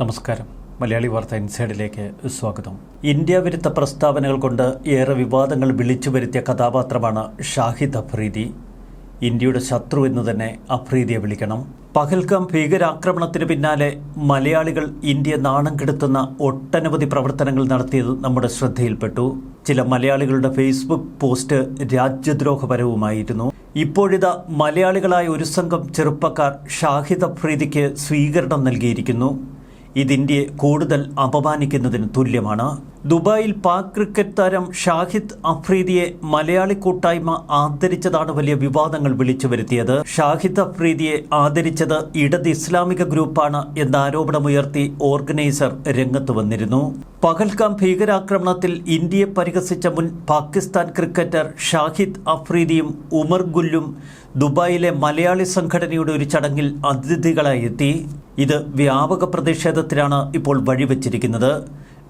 നമസ്കാരം. മലയാളി വാർത്ത ഇൻസൈഡിലേക്ക് സ്വാഗതം. ഇന്ത്യ വിരുദ്ധ പ്രസ്താവനകൾ കൊണ്ട് ഏറെ വിവാദങ്ങൾ വിളിച്ചു വരുത്തിയ കഥാപാത്രമാണ് ഷാഹിദ് അഫ്രീദി. ഇന്ത്യയുടെ ശത്രു എന്ന് തന്നെ അഫ്രീദിയെ വിളിക്കണം. പഹൽഗാം ഭീകരാക്രമണത്തിന് പിന്നാലെ മലയാളികൾ ഇന്ത്യ നാണം കെടുത്തുന്ന ഒട്ടനവധി പ്രവർത്തനങ്ങൾ നടത്തിയത് നമ്മുടെ ശ്രദ്ധയിൽപ്പെട്ടു. ചില മലയാളികളുടെ ഫേസ്ബുക്ക് പോസ്റ്റ് രാജ്യദ്രോഹപരവുമായിരുന്നു. ഇപ്പോഴിതാ മലയാളികളായ ഒരു സംഘം ചെറുപ്പക്കാർ ഷാഹിദ് അഫ്രീദിക്ക് സ്വീകരണം നൽകിയിരിക്കുന്നു. ഇത് ഇന്ത്യയെ കൂടുതൽ അപമാനിക്കുന്നതിന് തുല്യമാണ് ദുബായിൽ പാക് ക്രിക്കറ്റ് താരം ഷാഹിദ് അഫ്രീദിയെ മലയാളി കൂട്ടായ്മ ആദരിച്ചതാണ് വലിയ വിവാദങ്ങൾ വിളിച്ചു വരുത്തിയത്. ഷാഹിദ് അഫ്രീദിയെ ആദരിച്ചത് ഇടത് ഇസ്ലാമിക ഗ്രൂപ്പാണ് എന്ന ആരോപണമുയർത്തി ഓർഗനൈസർ രംഗത്ത് വന്നിരുന്നു. പകൽക്കാം ഭീകരാക്രമണത്തിൽ ഇന്ത്യയെ പരിഹസിച്ച മുൻ പാകിസ്ഥാൻ ക്രിക്കറ്റർ ഷാഹിദ് അഫ്രീദിയും ഉമർ ഗുല്ലും ദുബായിലെ മലയാളി സംഘടനയുടെ ഒരു ചടങ്ങിൽ അതിഥികളായി എത്തി. ഇത് വ്യാപക പ്രതിഷേധത്തിനാണ് ഇപ്പോൾ വഴിവെച്ചിരിക്കുന്നത്.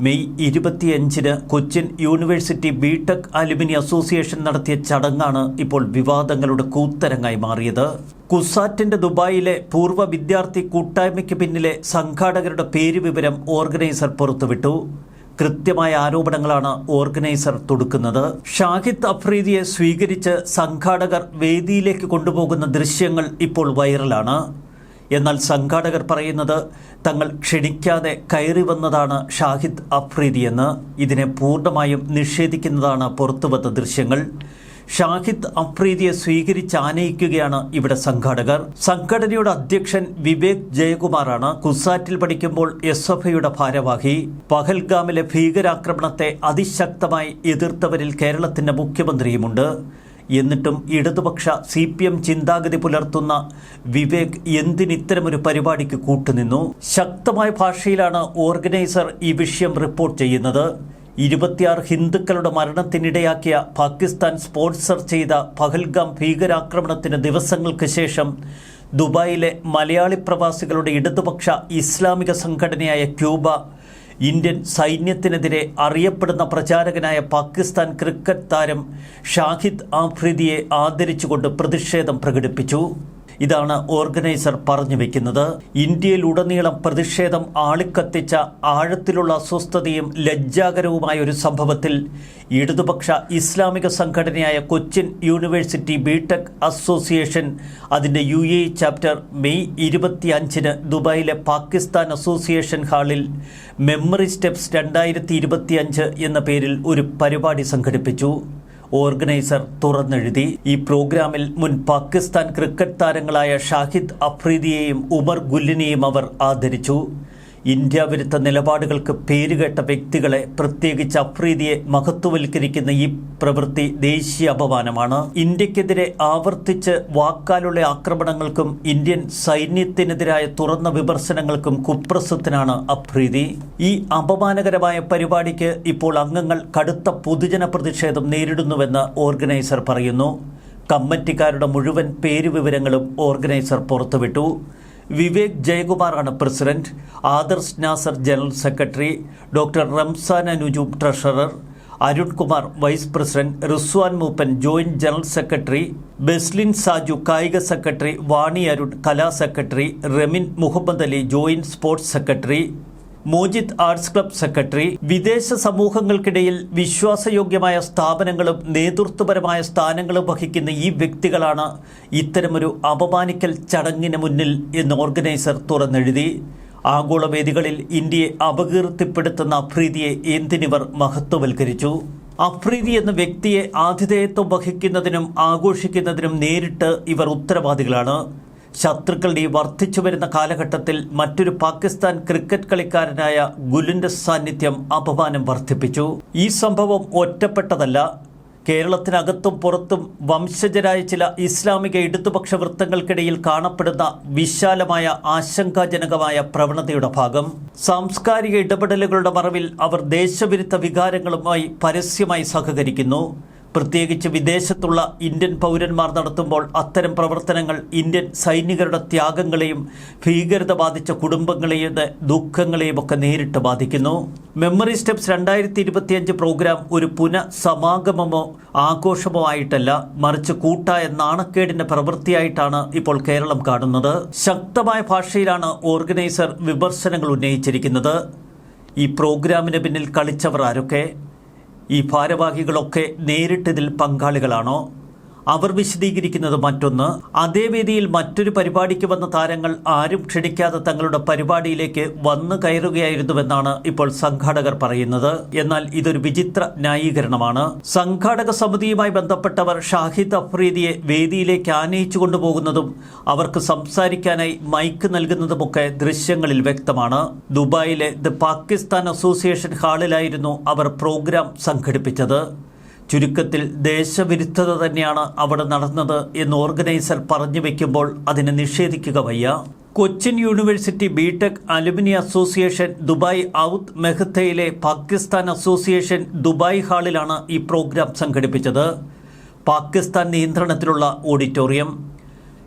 മെയ് ഇരുപത്തിയഞ്ചിന് Cochin university BTech alumni association നടത്തിയ ചടങ്ങാണ് ഇപ്പോൾ വിവാദങ്ങളുടെ കൂത്തരങ്ങായി മാറിയത്. കുസാറ്റിന്റെ ദുബായിലെ പൂർവ വിദ്യാർത്ഥി കൂട്ടായ്മയ്ക്ക് പിന്നിലെ സംഘാടകരുടെ പേര് വിവരം ഓർഗനൈസർ പുറത്തുവിട്ടു. കൃത്യമായ ആരോപണങ്ങളാണ് ഓർഗനൈസർ തൊടുക്കുന്നത്. ഷാഹിദ് അഫ്രീദിയെ സ്വീകരിച്ച് സംഘാടകർ വേദിയിലേക്ക് കൊണ്ടുപോകുന്ന ദൃശ്യങ്ങൾ ഇപ്പോൾ വൈറലാണ്. എന്നാൽ സംഘാടകർ പറയുന്നത് തങ്ങൾ ക്ഷണിക്കാതെ കയറി വന്നതാണ് ഷാഹിദ് അഫ്രീദിയെന്ന് ഇതിനെ പൂർണമായും നിഷേധിക്കുന്നതാണ് പുറത്തുവന്ന ദൃശ്യങ്ങൾ. ഷാഹിദ് അഫ്രീദിയെ സ്വീകരിച്ച് ആനയിക്കുകയാണ് ഇവിടെ സംഘാടകർ. സംഘടനയുടെ അധ്യക്ഷൻ വിവേക് ജയകുമാറാണ് കുസാറ്റിൽ പഠിക്കുമ്പോൾ എസ് എഫ് ഐയുടെ ഭാരവാഹി. പഹൽഗാമിലെ ഭീകരാക്രമണത്തെ അതിശക്തമായി എതിർത്തവരിൽ കേരളത്തിന്റെ മുഖ്യമന്ത്രിയുമുണ്ട്. എന്നിട്ടും ഇടതുപക്ഷ സി പി എം ചിന്താഗതി പുലർത്തുന്ന വിവേക് എന്തിനിത്തരമൊരു പരിപാടിക്ക് കൂട്ടുനിന്നു? ശക്തമായ ഭാഷയിലാണ് ഓർഗനൈസർ ഈ വിഷയം റിപ്പോർട്ട് ചെയ്യുന്നത്. ഇരുപത്തിയാറ് ഹിന്ദുക്കളുടെ മരണത്തിനിടയാക്കിയ പാകിസ്ഥാൻ സ്പോൺസർ ചെയ്ത പഹൽഗാം ഭീകരാക്രമണത്തിന് ദിവസങ്ങൾക്ക് ശേഷം ദുബായിലെ മലയാളി പ്രവാസികളുടെ ഇടതുപക്ഷ ഇസ്ലാമിക സംഘടനയായ ക്യൂബ ഇന്ത്യൻ സൈന്യത്തിനെതിരെ അറിയപ്പെടുന്ന പ്രചാരകനായ പാകിസ്ഥാൻ ക്രിക്കറ്റ് താരം ഷാഹിദ് ആഫ്രിദിയെ ആദരിച്ചുകൊണ്ട് പ്രതിഷേധം പ്രകടിപ്പിച്ചു. ഇതാണ് ഓർഗനൈസർ പറഞ്ഞു വെക്കുന്നത്. ഇന്ത്യയിലുടനീളം പ്രതിഷേധം ആളിക്കത്തിച്ച ആഴത്തിലുള്ള അസ്വസ്ഥതയും ലജ്ജാകരവുമായ ഒരു സംഭവത്തിൽ ഇടതുപക്ഷ ഇസ്ലാമിക സംഘടനയായ കൊച്ചിൻ യൂണിവേഴ്സിറ്റി ബിടെക് അസോസിയേഷൻ അതിന്റെ യു എ ചാപ്റ്റർ മെയ് ഇരുപത്തിയഞ്ചിന് ദുബായിലെ പാകിസ്ഥാൻ അസോസിയേഷൻ ഹാളിൽ മെമ്മറി സ്റ്റെപ്സ് രണ്ടായിരത്തി എന്ന പേരിൽ ഒരു പരിപാടി സംഘടിപ്പിച്ചു. ഓർഗനൈസർ തുറന്നെഴുതി. ഈ പ്രോഗ്രാമിൽ മുൻ പാകിസ്ഥാൻ ക്രിക്കറ്റ് താരങ്ങളായ ഷാഹിദ് അഫ്രീദിയെയും ഉമർ ഗുല്ലിനെയും അവർ ആദരിച്ചു. ഇന്ത്യ വിരുദ്ധ നിലപാടുകൾക്ക് പേരുകേട്ട വ്യക്തികളെ പ്രത്യേകിച്ച് അഫ്രീദിയെ മഹത്വവൽക്കരിക്കുന്ന ഈ പ്രവൃത്തി ദേശീയ അപമാനമാണ്. ഇന്ത്യക്കെതിരെ ആവർത്തിച്ച് വാക്കാലുള്ള ആക്രമണങ്ങൾക്കും ഇന്ത്യൻ സൈന്യത്തിനെതിരായ തുറന്ന വിമർശനങ്ങൾക്കും കുപ്രസിദ്ധനാണ് അഫ്രീദി. ഈ അപമാനകരമായ പരിപാടിക്ക് ഇപ്പോൾ അംഗങ്ങൾ കടുത്ത പൊതുജന പ്രതിഷേധം നേരിടുന്നുവെന്ന് ഓർഗനൈസർ പറയുന്നു. കമ്മിറ്റിക്കാരുടെ മുഴുവൻ പേരുവിവരങ്ങളും ഓർഗനൈസർ പുറത്തുവിട്ടു. Vivek ജയകുമാറാണ് president. Adarsh Nasar general secretary doctor Ramzan Anuju treasurer Arunkumar vice president Rizwan Mooppan joint general secretary Beslin Saju കായിക സെക്രട്ടറി വാണി അരുൺ കലാ secretary Remin Muhammad Ali joint sports secretary Mojid arts club secretary വിദേശ സമൂഹങ്ങൾക്കിടയിൽ വിശ്വാസയോഗ്യമായ സ്ഥാപനങ്ങളും നേതൃത്വപരമായ സ്ഥാനങ്ങളും വഹിക്കുന്ന ഈ വ്യക്തികളാണ് ഇത്തരമൊരു അപമാനിക്കൽ ചടങ്ങിന് മുന്നിൽ എന്ന് ഓർഗനൈസർ തുറന്നെഴുതി. ആഗോള വേദികളിൽ ഇന്ത്യയെ അപകീർത്തിപ്പെടുത്തുന്ന അഫ്രീദിയെ എന്തിനിവർ മഹത്വവൽക്കരിച്ചു? അഫ്രീദി എന്ന വ്യക്തിയെ ആതിഥേയത്വം വഹിക്കുന്നതിനും ആഘോഷിക്കുന്നതിനും നേരിട്ട് ഇവർ ഉത്തരവാദികളാണ്. ശത്രുക്കളുടെ ഈ വർദ്ധിച്ചു വരുന്ന കാലഘട്ടത്തിൽ മറ്റൊരു പാകിസ്ഥാൻ ക്രിക്കറ്റ് കളിക്കാരനായ ഗുലിന്റെ സാന്നിധ്യം അപമാനം വർദ്ധിപ്പിച്ചു. ഈ സംഭവം ഒറ്റപ്പെട്ടതല്ല. കേരളത്തിനകത്തും പുറത്തും വംശജരായ ചില ഇസ്ലാമിക ഇടതുപക്ഷ വൃത്തങ്ങൾക്കിടയിൽ കാണപ്പെടുന്ന വിശാലമായ ആശങ്കാജനകമായ പ്രവണതയുടെ ഭാഗം. സാംസ്കാരിക ഇടപെടലുകളുടെ മറവിൽ അവർ ദേശവിരുദ്ധ വികാരങ്ങളുമായി പരസ്യമായി സഹകരിക്കുന്നു. പ്രത്യേകിച്ച് വിദേശത്തുള്ള ഇന്ത്യൻ പൗരന്മാർ നടത്തുമ്പോൾ അത്തരം പ്രവർത്തനങ്ങൾ ഇന്ത്യൻ സൈനികരുടെ ത്യാഗങ്ങളെയും ഭീകരത ബാധിച്ച കുടുംബങ്ങളെയും ദുഃഖങ്ങളെയും ഒക്കെ നേരിട്ട് ബാധിക്കുന്നു. മെമ്മറി സ്റ്റെപ്സ് രണ്ടായിരത്തി ഇരുപത്തിയഞ്ച് പ്രോഗ്രാം ഒരു പുനഃസമാഗമമോ ആഘോഷമോ ആയിട്ടല്ല മറിച്ച് കൂട്ടായ നാണക്കേടിന്റെ പ്രവൃത്തിയായിട്ടാണ് ഇപ്പോൾ കേരളം കാണുന്നത്. ശക്തമായ ഭാഷയിലാണ് ഓർഗനൈസർ വിമർശനങ്ങൾ ഉന്നയിച്ചിരിക്കുന്നത്. ഈ പ്രോഗ്രാമിന് പിന്നിൽ കളിച്ചവർ ആരൊക്കെ? ഈ ഭാരവാഹികളൊക്കെ നേരിട്ടതിൽ പങ്കാളികളാണോ? അവർ വിശദീകരിക്കുന്നത് മറ്റൊന്ന്. അതേ വേദിയിൽ മറ്റൊരു പരിപാടിക്ക് വന്ന താരങ്ങൾ ആരും ക്ഷണിക്കാതെ തങ്ങളുടെ പരിപാടിയിലേക്ക് വന്നു കയറുകയായിരുന്നുവെന്നാണ് ഇപ്പോൾ സംഘാടകർ പറയുന്നത്. എന്നാൽ ഇതൊരു വിചിത്ര ന്യായീകരണമാണ്. സംഘാടക സമിതിയുമായി ബന്ധപ്പെട്ടവർ ഷാഹിദ് അഫ്രീദിയെ വേദിയിലേക്ക് ആനയിച്ചു കൊണ്ടുപോകുന്നതും അവർക്ക് സംസാരിക്കാനായി മൈക്ക് നൽകുന്നതുമൊക്കെ ദൃശ്യങ്ങളിൽ വ്യക്തമാണ്. ദുബായിലെ ദ പാകിസ്ഥാൻ അസോസിയേഷൻ ഹാളിലായിരുന്നു അവർ പ്രോഗ്രാം സംഘടിപ്പിച്ചത്. ചുരുക്കത്തിൽ ദേശവിരുദ്ധത തന്നെയാണ് അവിടെ നടന്നത് എന്ന് ഓർഗനൈസർ പറഞ്ഞു വെക്കുമ്പോൾ അതിനെ നിഷേധിക്കുക വയ്യ. Cochin university BTech alumni association Dubai Oud മെഹത്തയിലെ Pakistan association Dubai ഹാളിലാണ് ഈ പ്രോഗ്രാം സംഘടിപ്പിച്ചത്. പാകിസ്ഥാൻ നിയന്ത്രണത്തിലുള്ള ഓഡിറ്റോറിയം.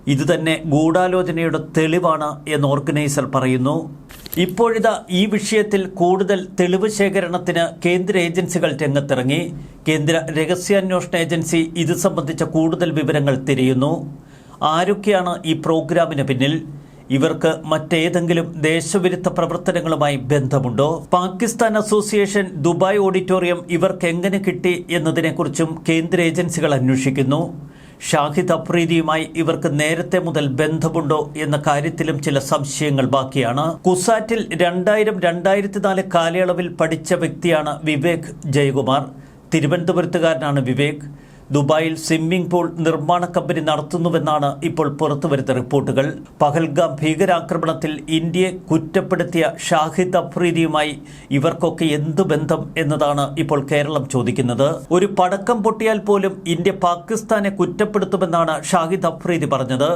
ഇതുതന്നെ ഗൂഢാലോചനയുടെ തെളിവാണ് എന്ന് ഓർഗനൈസർ പറയുന്നു. ഇപ്പോഴിതാ ഈ വിഷയത്തിൽ കൂടുതൽ തെളിവ് ശേഖരണത്തിന് കേന്ദ്ര ഏജൻസികൾ രംഗത്തിറങ്ങി. കേന്ദ്ര രഹസ്യാന്വേഷണ ഏജൻസി ഇത് സംബന്ധിച്ച കൂടുതൽ വിവരങ്ങൾ തിരയുന്നു. ആരൊക്കെയാണ് ഈ പ്രോഗ്രാമിന് പിന്നിൽ? ഇവർക്ക് മറ്റേതെങ്കിലും ദേശവിരുദ്ധ പ്രവർത്തനങ്ങളുമായി ബന്ധമുണ്ടോ? പാകിസ്ഥാൻ അസോസിയേഷൻ ദുബായ് ഓഡിറ്റോറിയം ഇവർക്ക് എങ്ങനെ കിട്ടി എന്നതിനെക്കുറിച്ചും കേന്ദ്ര ഏജൻസികൾ അന്വേഷിക്കുന്നു. ഷാഹിദ് അഫ്രീദിയുമായി ഇവർക്ക് നേരത്തെ മുതൽ ബന്ധമുണ്ടോ എന്ന കാര്യത്തിലും ചില സംശയങ്ങൾ ബാക്കിയാണ്. കുസാറ്റിൽ രണ്ടായിരം രണ്ടായിരത്തി നാല് കാലയളവിൽ പഠിച്ച വ്യക്തിയാണ് വിവേക് ജയകുമാർ. തിരുവനന്തപുരത്തുകാരനാണ് വിവേക്. ദുബായിൽ സ്വിമ്മിംഗ് പൂൾ നിർമ്മാണ കമ്പനി നടത്തുന്നുവെന്നാണ് ഇപ്പോൾ പുറത്തുവരുന്ന റിപ്പോർട്ടുകൾ. പഹൽഗാം ഭീകരാക്രമണത്തിൽ ഇന്ത്യയെ കുറ്റപ്പെടുത്തിയ ഷാഹിദ് അഫ്രീദിയുമായി ഇവർക്കൊക്കെ എന്തു ബന്ധം എന്നതാണ് ഇപ്പോൾ കേരളം ചോദിക്കുന്നത്. ഒരു പടക്കം പൊട്ടിയാൽ പോലും ഇന്ത്യ പാകിസ്ഥാനെ കുറ്റപ്പെടുത്തുമെന്നാണ് ഷാഹിദ് അഫ്രീദി പറഞ്ഞത്.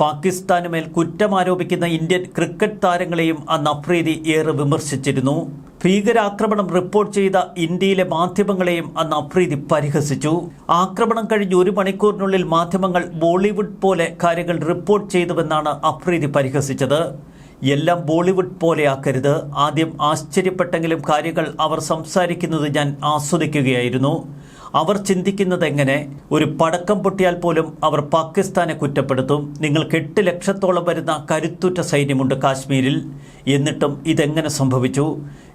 പാകിസ്ഥാനുമേൽ കുറ്റമാരോപിക്കുന്ന ഇന്ത്യൻ ക്രിക്കറ്റ് താരങ്ങളെയും അന്ന് അഫ്രീദി ഏറെ വിമർശിച്ചിരുന്നു. ഭീകരാക്രമണം റിപ്പോർട്ട് ചെയ്ത ഇന്ത്യയിലെ മാധ്യമങ്ങളെയും അന്ന് അഫ്രീദി പരിഹസിച്ചു. ആക്രമണം കഴിഞ്ഞ് ഒരു മണിക്കൂറിനുള്ളിൽ മാധ്യമങ്ങൾ ബോളിവുഡ് പോലെ കാര്യങ്ങൾ റിപ്പോർട്ട് ചെയ്തുവെന്നാണ് അഫ്രീദി പരിഹസിച്ചത്. എല്ലാം ബോളിവുഡ് പോലെയാക്കരുത് ആദ്യം ആശ്ചര്യപ്പെട്ടെങ്കിലും കാര്യങ്ങൾ അവർ സംസാരിക്കുന്നത് ഞാൻ ആസ്വദിക്കുകയായിരുന്നു. അവർ ചിന്തിക്കുന്നത് എങ്ങനെ? ഒരു പടക്കം പൊട്ടിയാൽ പോലും അവർ പാകിസ്ഥാനെ കുറ്റപ്പെടുത്തും. നിങ്ങൾക്ക് എട്ട് ലക്ഷത്തോളം വരുന്ന കരുത്തുറ്റ സൈന്യമുണ്ട് കാശ്മീരിൽ. എന്നിട്ടും ഇതെങ്ങനെ സംഭവിച്ചു?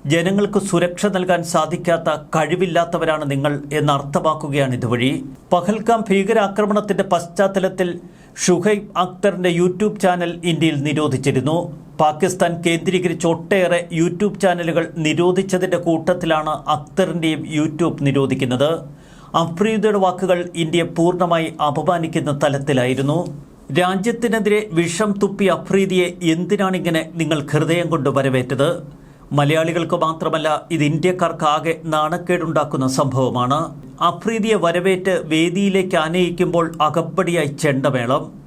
ജനങ്ങൾക്ക് സുരക്ഷ നൽകാൻ സാധിക്കാത്ത കഴിവില്ലാത്തവരാണ് നിങ്ങൾ എന്ന് അർത്ഥമാക്കുകയാണ് ഇതുവഴി. പഹൽഗാം ഭീകരാക്രമണത്തിന്റെ പശ്ചാത്തലത്തിൽ ഷുഹൈബ് അക്തറിന്റെ യൂട്യൂബ് ചാനൽ ഇന്ത്യയിൽ നിരോധിച്ചിരുന്നു. പാകിസ്ഥാൻ കേന്ദ്രീകരിച്ച് ഒട്ടേറെ യൂട്യൂബ് ചാനലുകൾ നിരോധിച്ചതിന്റെ കൂട്ടത്തിലാണ് അക്തറിന്റെയും യൂട്യൂബ് നിരോധിക്കുന്നത്. അഫ്രീദയുടെ വാക്കുകൾ ഇന്ത്യയെ പൂർണമായി അപമാനിക്കുന്ന തലത്തിലായിരുന്നു. രാജ്യത്തിനെതിരെ വിഷം തുപ്പി അഫ്രീദിയെ എന്തിനാണിങ്ങനെ നിങ്ങൾ ഹൃദയം കൊണ്ട് വരവേറ്റത്? മലയാളികൾക്ക് മാത്രമല്ല ഇത് ഇന്ത്യക്കാർക്കാകെ നാണക്കേടുണ്ടാക്കുന്ന സംഭവമാണ്. അഫ്രീദിയെ വരവേറ്റ് വേദിയിലേക്ക് ആനയിക്കുമ്പോൾ അകപ്പടിയായി ചെണ്ടമേളം.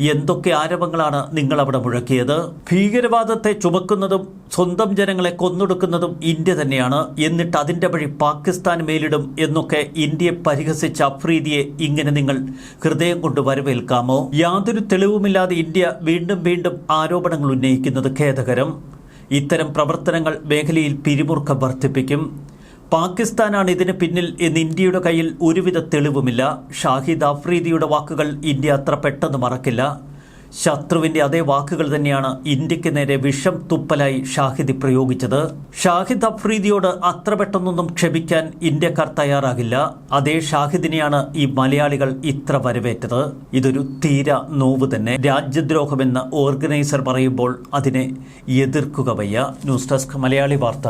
എന്തൊക്കെ ആരവങ്ങളാണ് നിങ്ങൾ അവിടെ മുഴക്കിയത്? ഭീകരവാദത്തെ ചുമക്കുന്നതും സ്വന്തം ജനങ്ങളെ കൊന്നൊടുക്കുന്നതും ഇന്ത്യ തന്നെയാണ്. എന്നിട്ട് അതിന്റെ വഴി പാകിസ്ഥാൻ മേലിടും എന്നൊക്കെ ഇന്ത്യയെ പരിഹസിച്ച അഫ്രീദിയെ ഇങ്ങനെ നിങ്ങൾ ഹൃദയം കൊണ്ട് വരവേൽക്കാമോ? യാതൊരു തെളിവുമില്ലാതെ ഇന്ത്യ വീണ്ടും വീണ്ടും ആരോപണങ്ങൾ ഉന്നയിക്കുന്നത് ഖേദകരം. ഇത്തരം പ്രവർത്തനങ്ങൾ മേഖലയിൽ പിരിമുറുക്കം വർദ്ധിപ്പിക്കും. പാകിസ്ഥാനാണ് ഇതിന് പിന്നിൽ എന്ന് ഇന്ത്യയുടെ കയ്യിൽ ഒരുവിധ തെളിവുമില്ല. ഷാഹിദ് അഫ്രീദിയുടെ വാക്കുകൾ ഇന്ത്യ അത്ര പെട്ടെന്ന് മറക്കില്ല. ശത്രുവിന്റെ അതേ വാക്കുകൾ തന്നെയാണ് ഇന്ത്യയ്ക്ക് നേരെ വിഷം തുപ്പലായി ഷാഹിദ് പ്രയോഗിച്ചത്. ഷാഹിദ് അഫ്രീദിയോട് അത്ര പെട്ടെന്നൊന്നും ക്ഷമിക്കാൻ ഇന്ത്യക്കാർ തയ്യാറാകില്ല. അതേ ഷാഹിദിനെയാണ് ഈ മലയാളികൾ ഇത്ര വരവേറ്റത്. ഇതൊരു തീര നോവ് തന്നെ. രാജ്യദ്രോഹമെന്ന് ഓർഗനൈസർ പറയുമ്പോൾ അതിനെ എതിർക്കുക വയ്യ. ന്യൂസ് ഡെസ്ക് മലയാളി വാർത്ത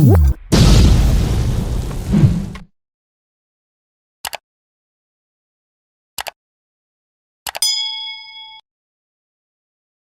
Whoop.